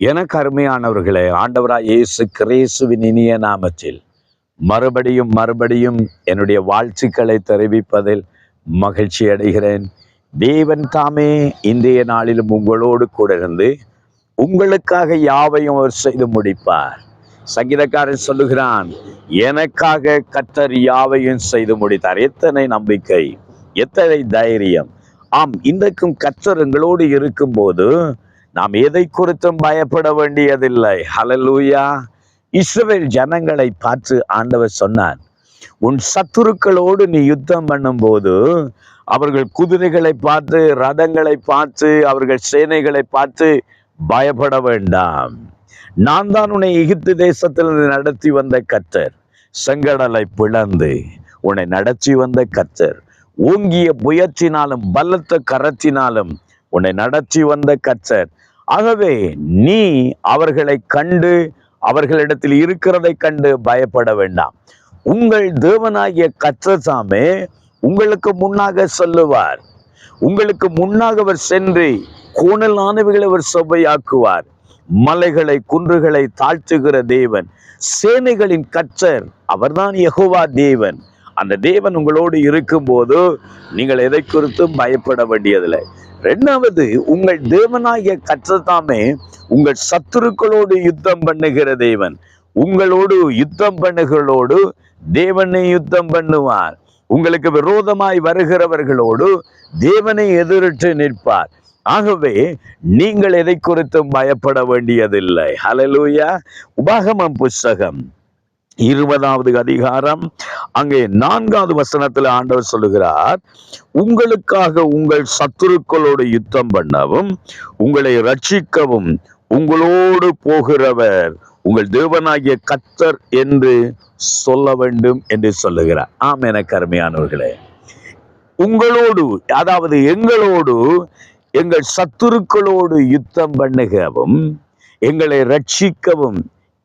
எனக்கு அருமையானவர்களே ஆண்டவராய் இயேசு கிரேசுவின் இனிய நாமத்தில் மறுபடியும் மறுபடியும் என்னுடைய வாழ்த்துக்களை தெரிவிப்பதில் மகிழ்ச்சி அடைகிறேன். தேவன் தாமே இன்றைய நாளிலும் உங்களோடு கூட இருந்து உங்களுக்காக யாவையும் அவர் செய்து முடிப்பார். சங்கீதக்காரன் சொல்லுகிறான் எனக்காக கத்தர் யாவையும் செய்து முடித்தார். எத்தனை நம்பிக்கை எத்தனை தைரியம். ஆம் இன்றைக்கும் கத்தர் எங்களோடு இருக்கும்போது நாம் எதை குறித்தும் பயப்பட வேண்டியதில்லை. ஹலலூயா இஸ்ரவேல் ஜனங்களை பார்த்து ஆண்டவர் சொன்னார் உன் சத்துருக்களோடு நீ யுத்தம் பண்ணும்போது அவர்கள் குதிரைகளை பார்த்து ரதங்களை பார்த்து அவர்கள் சேனைகளை பார்த்து பயப்பட வேண்டாம். நான் தான் உன்னை எகிப்து தேசத்திலிருந்து நடத்தி வந்த கத்தர் செங்கடலை பிளந்து உன்னை நடத்தி வந்த கத்தர் ஓங்கிய புயற்சினாலும் பலத்த கரத்தினாலும் உன்னை நடத்தி வந்த கச்சர் ஆகவே நீ அவர்களை கண்டு அவர்களிடத்தில் இருக்கிறதை கண்டு பயப்பட வேண்டாம். உங்கள் தேவனாகிய கத்தசாமே உங்களுக்கு முன்னாக சொல்லுவார். உங்களுக்கு முன்னாக அவர் சென்று கோணலானவைகளை அவர் செவ்வையாக்குவார். மலைகளை குன்றுகளை தாழ்த்துகிற தேவன். சேனைகளின் கச்சர் அவர்தான் யகுவா தேவன். அந்த தேவன் உங்களோடு இருக்கும்போது நீங்கள் எதை குறித்தும் பயப்பட வேண்டியதில்லை. ரெண்டாவது உங்கள் தேவனாகிய கற்றதாமே உங்கள் சத்துருக்களோடு யுத்தம் பண்ணுகிற தேவன். உங்களோடு யுத்தம் பண்ணுகளோடு தேவனை யுத்தம் பண்ணுவார். உங்களுக்கு விரோதமாய் வருகிறவர்களோடு தேவனை எதிரிட்டு நிற்பார். ஆகவே நீங்கள் எதை குறித்தும் பயப்பட வேண்டியதில்லை. ஹலலூயா உபாகமம் புஸ்தகம். இருபதாவது அதிகாரம். அங்கே நான்காவது வசனத்தில் ஆண்டவர் சொல்லுகிறார் உங்களுக்காக உங்கள் சத்துருக்களோடு யுத்தம் பண்ணவும் உங்களை ரட்சிக்கவும் உங்களோடு போகிறவர் உங்கள் தேவனாகிய கத்தர் என்று சொல்ல வேண்டும் என்று சொல்லுகிறார். ஆம் எனக்கு அருமையானவர்களே உங்களோடு அதாவது எங்களோடு எங்கள் சத்துருக்களோடு யுத்தம் பண்ணுகவும் எங்களை ரட்சிக்கவும்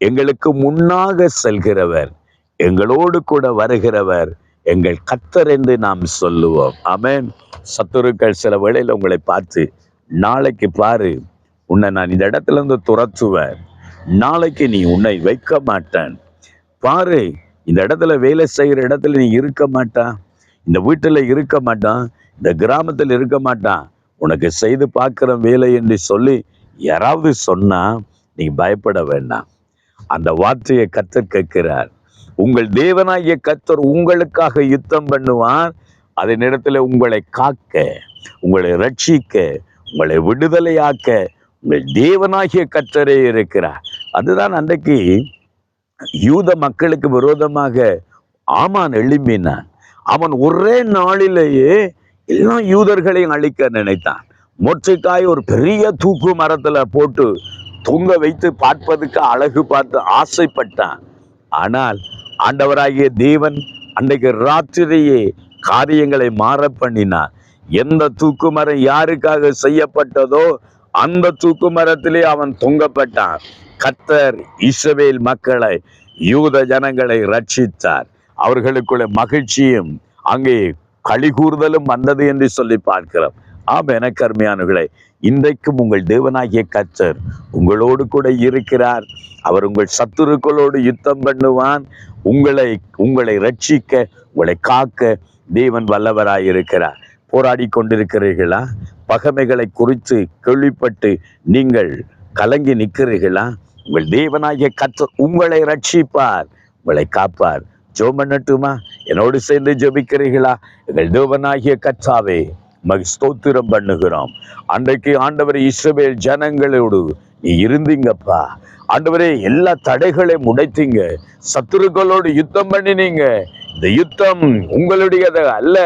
எங்களுக்கு முன்னாக செல்கிறவர் எங்களோடு கூட வருகிறவர் எங்கள் கத்தர் என்று நாம் சொல்லுவோம். அமேன் சத்துருக்கள் சில வேளையில் உங்களை பார்த்து நாளைக்கு பாரு உன்னை நான் இந்த இடத்துல இருந்து துரத்துவேன். நாளைக்கு நீ உன்னை வைக்க மாட்டேன். பாரு இந்த இடத்துல வேலை செய்கிற இடத்துல நீ இருக்க மாட்டான் இந்த வீட்டில் இருக்க மாட்டான் இந்த கிராமத்தில் இருக்க மாட்டான் உனக்கு செய்து பார்க்குற வேலை என்று சொல்லி யாராவது சொன்னால் நீ பயப்பட வேண்டாம். அந்த வார்த்தையை கத்தர் கேட்கிறார். உங்கள் தேவனாகிய கத்தர் உங்களுக்காக யுத்தம் பண்ணுவார். அதே நேரத்தில் உங்களை காக்க உங்களை ரட்சிக்க உங்களை விடுதலையாக்க உங்கள் தேவனாகிய கத்தரே இருக்கிறார். அதுதான் அன்றைக்கு யூத மக்களுக்கு விரோதமாக ஆமான் எழும்பினான். அவன் ஒரே நாளிலேயே எல்லா யூதர்களையும் அழிக்க நினைத்தான். மொச்சைக்காய் ஒரு பெரிய தூக்கு மரத்துல போட்டு தொங்க வைத்து பார்ப்பதுக்கு அழகு பார்த்து ஆசைப்பட்டான். ஆனால் ஆண்டவராகிய தேவன் அன்றைக்கு ராத்திரியே காரியங்களை மாற பண்ணினார். எந்த தூக்குமரம் யாருக்காக செய்யப்பட்டதோ அந்த தூக்கு மரத்திலே அவன் தொங்கப்பட்டான். கத்தர் இஸ்ரவேல் மக்களை யூத ஜனங்களை ரட்சித்தார் அவர்களுக்குள்ள மகிழ்ச்சியும் அங்கே களி கூறுதலும் வந்தது என்று சொல்லி பார்க்கிறோம். ஆம் எனக்கு இன்றைக்கும் உங்கள் தேவனாகிய கச்சர் உங்களோடு கூட இருக்கிறார். அவர் உங்கள் சத்துருக்களோடு யுத்தம் பண்ணுவான் உங்களை உங்களை ரட்சிக்க உங்களை காக்க தேவன் வல்லவராயிருக்கிறார் போராடி கொண்டிருக்கிறீர்களா? பகமைகளை குறித்து கேள்விப்பட்டு நீங்கள் கலங்கி நிற்கிறீர்களா? உங்கள் தேவனாகிய கத்தர் உங்களை ரட்சிப்பார் உங்களை காப்பார். ஜோம் பண்ணட்டுமா? என்னோடு சேர்ந்து ஜெபிக்கிறீர்களா? எங்கள் தேவனாகிய கச்சாவே ஸ்தோத்திரம் பண்ணுகிறோம். அன்றைக்கு ஆண்டவர் இஸ்ரவேல் ஜனங்களோடு நீ இருந்தீங்கப்பா. ஆண்டவரே எல்லா தடைகளையும் உடைத்தீங்க சத்துருக்களோடு யுத்தம் பண்ணினீங்க. இந்த யுத்தம் உங்களுடையது அல்ல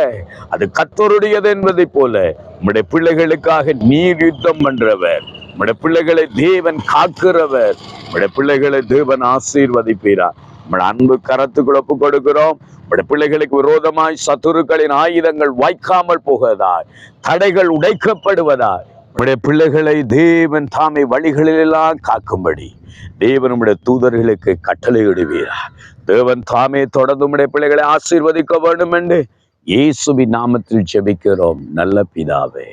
அது கத்தருடையது என்பதை போல. உம்முடைய பிள்ளைகளுக்காக நீர் யுத்தம் பண்றவர். உம்முடைய பிள்ளைகளை தேவன் காக்கிறவர். உம்முடைய பிள்ளைகளை தேவன் ஆசீர்வதிப்பீரா. அன்பு கரத்துக்குள் ஒப்பு கொடுக்கிறோம் உம்முடைய பிள்ளைகளுக்கு விரோதமாய் சத்துருக்களின் ஆயுதங்கள் வாய்க்காமல் போவதாய் தடைகள் உடைக்கப்படுவதாய். நம்முடைய பிள்ளைகளை தேவன் தாமை வழிகளிலெல்லாம் காக்கும்படி தேவன் நம்முடைய தூதர்களுக்கு கட்டளையிடுவீரா. தேவன் தாமே தொடர்ந்து நம்முடைய பிள்ளைகளை ஆசீர்வதிக்க வேண்டும் என்று இயேசுவின் நாமத்தில் ஜெபிக்கிறோம். நல்ல பிதாவே.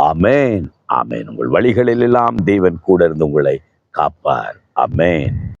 ஆமேன். ஆமேன். உங்கள் வழிகளிலெல்லாம் தேவன் கூட இருந்து உங்களை காப்பார். அமேன்